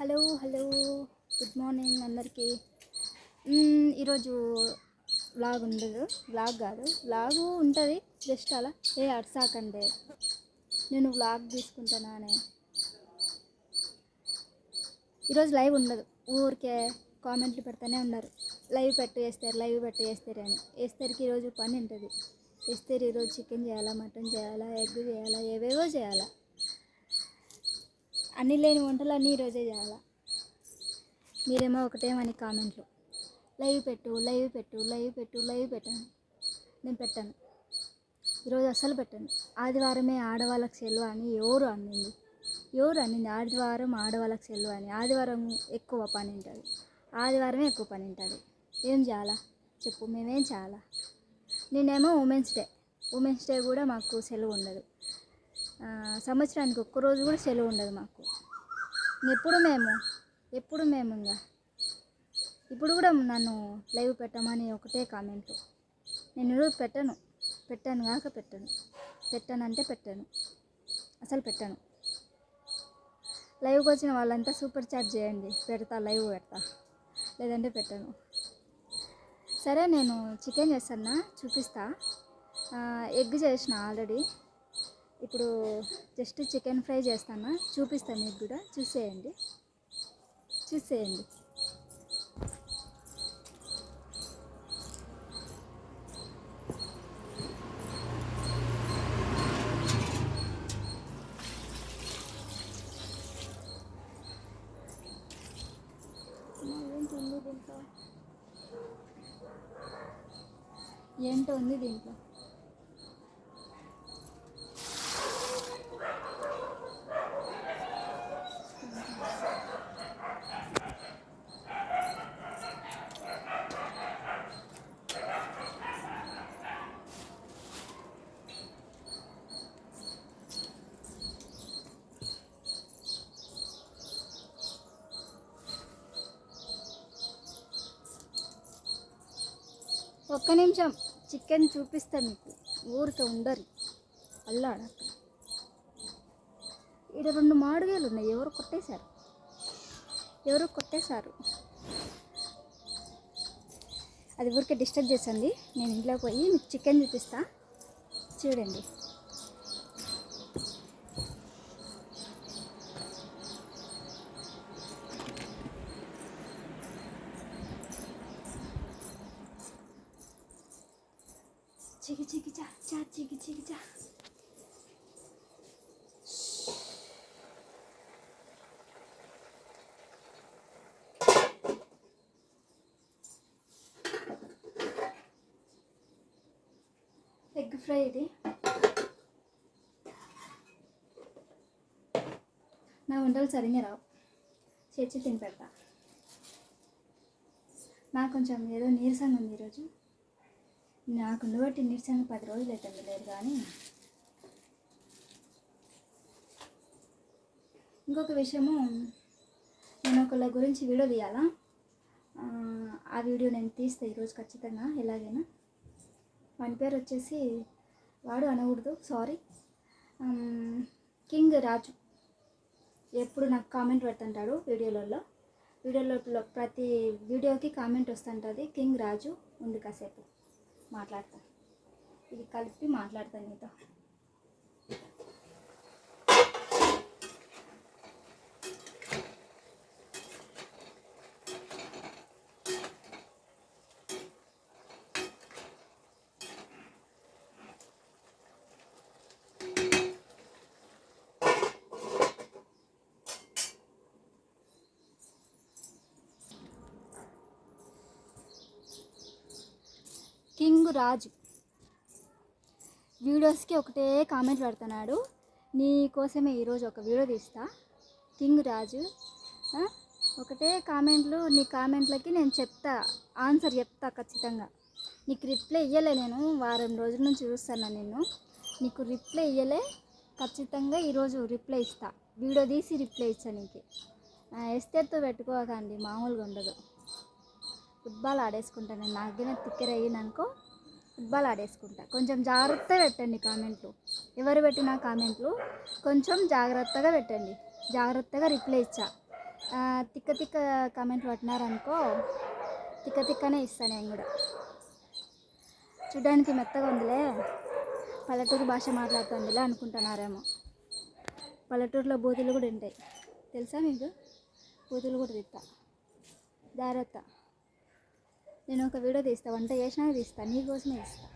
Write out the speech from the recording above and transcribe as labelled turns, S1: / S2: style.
S1: Hello hello. Good morning అందరికీ. ఈరోజు vlog ఉండదు. వ్లాగ్ కాదు. వ్లాగు ఉంటుంది జస్ట్ అలా. ఏ అర్సాకండే నేను వ్లాగ్ తీసుకుంటానానే ఈరోజు లైవ్ ఉండదు. ఊరికే కామెంట్లు పెడతానే ఉన్నారు. లైవ్ పెట్టు వేస్తారు లైవ్ పెట్టు వేస్తారు అని. వేస్తారుకి ఈరోజు పని ఉంటుంది. వేస్తారు ఈరోజు చికెన్ చేయాలా మటన్ చేయాలా ఎగ్ చేయాలా ఏవేవో చేయాలా. అన్నీ లేని వంటలు అన్నీ ఈరోజే చేయాలా? మీరేమో ఒకటేమని కామెంట్లు. లైవ్ పెట్టు లైవ్ పెట్టు లైవ్ పెట్టు లైవ్ పెట్టాను. నేను పెట్టాను. ఈరోజు అస్సలు పెట్టాను. ఆదివారమే ఆడవాళ్ళకి సెలవు అని ఎవరు అన్నింది? ఎవరు అన్నింది? ఆదివారం ఆడవాళ్ళకి సెలవు అని. ఆదివారం ఎక్కువ పని ఉంటుంది. ఆదివారమే ఎక్కువ పని ఉంటుంది. ఏం చేయాలా? చెప్పు మేమేం చేయాలా? నేనేమో ఉమెన్స్ డే. ఉమెన్స్ డే కూడా మాకు సెలవు ఉండదు. సంవత్సరానికి ఒక్కరోజు కూడా సెలవు ఉండదు మాకు. ఎప్పుడు మేము ఎప్పుడు మేము ఇంకా. ఇప్పుడు కూడా నన్ను లైవ్ పెట్టమని ఒకటే కామెంట్. నేను ఈరోజు పెట్టను. పెట్టాను కాక పెట్టాను. పెట్టానంటే పెట్టాను. అసలు పెట్టాను. లైవ్కి వచ్చిన వాళ్ళంతా సూపర్ చాట్ చేయండి. పెడతా లైవ్ పెడతా. లేదంటే పెట్టాను. సరే నేను చికెన్ చేస్తానా చూపిస్తా. ఎగ్ చేసిన ఆల్రెడీ. ఇప్పుడు జస్ట్ చికెన్ ఫ్రై చేస్తాను. చూపిస్తాను మీకు కూడా. చూసేయండి. చూసేయండి. ఏంటో ఉంది దీంట్లో. ఒక్క నిమిషం చికెన్ చూపిస్తా మీకు. ఊరికే ఉండరు. అల్లాడ. ఇక్కడ రెండు మాడుగేలు ఉన్నాయి. ఎవరు కొట్టేశారు? ఎవరు కొట్టేశారు? అది ఊరికే డిస్టర్బ్ చేసండి నేను ఇంట్లో పోయి మీకు చికెన్ చూపిస్తా. చూడండి. చికి చికి చా చా చికి చికి చా ఎగ్ ఫ్రై ఇది నా వంటలు సరిగ్గా రావు చేర్చి తిని పెడతా నాకు కొంచెం ఏదో నీరసంగా ఉంది ఈరోజు నాకు ఉండబట్టి నిరసన పది రోజులు అయితే లేదు కానీ ఇంకొక విషయము నేను ఒకళ్ళ గురించి వీడియో తీయాలా? ఆ, వీడియో నేను తీస్తే ఈరోజు ఖచ్చితంగా ఎలాగైనా. వాని పేరు వచ్చేసి వాడు అనకూడదు సారీ. కింగ్ రాజు. ఎప్పుడు నాకు కామెంట్ పెడుతుంటాడు వీడియోలలో. వీడియోలో ప్రతి వీడియోకి కామెంట్ వస్తుంటుంది కింగ్ రాజు ఉంది కాసేపు. మాట్లాడతాను ఇది కలిపి మాట్లాడతాను మీతో కింగ్ రాజు. వీడియోస్కి ఒకటే కామెంట్ పెడుతున్నాడు. నీ కోసమే ఈరోజు ఒక వీడియో తీస్తా. కింగ్ రాజు. ఒకటే కామెంట్లు నీ కామెంట్లకి నేను చెప్తా ఆన్సర్ చెప్తా ఖచ్చితంగా. నీకు రిప్లై ఇయ్యలే నేను వారం రోజుల నుంచి చూస్తాను నేను నీకు రిప్లై ఇయ్యలే ఖచ్చితంగా ఈరోజు రిప్లై ఇస్తా. వీడియో తీసి రిప్లై ఇచ్చా నీకు. ఎస్తేతో పెట్టుకోకండి మామూలుగా ఉండదు. ఫుట్బాల్ ఆడేసుకుంటాను నేను నాకైనా తిక్కర ఫుట్బాల్ ఆడేసుకుంటా కొంచెం జాగ్రత్తగా పెట్టండి కామెంట్లు. ఎవరు పెట్టిన కామెంట్లు. కొంచెం జాగ్రత్తగా పెట్టండి. జాగ్రత్తగా రిప్లై ఇచ్చా. తిక్క తిక్క కామెంట్లు పట్టినారనుకో తిక్క తిక్కనే ఇస్తాను నేను కూడా. చూడడానికి మెత్తగా ఉందిలే. పల్లెటూరు భాష మాట్లాడుతుందిలే అనుకుంటున్నారేమో. పల్లెటూరులో బూతులు కూడా ఉంటాయి. తెలుసా మీకు? బూతులు కూడా తిత్తా జాగ్రత్త. నేను ఒక వీడియో తీస్తా వంట చేసినాక తీస్తా నీకోసమే ఇస్తా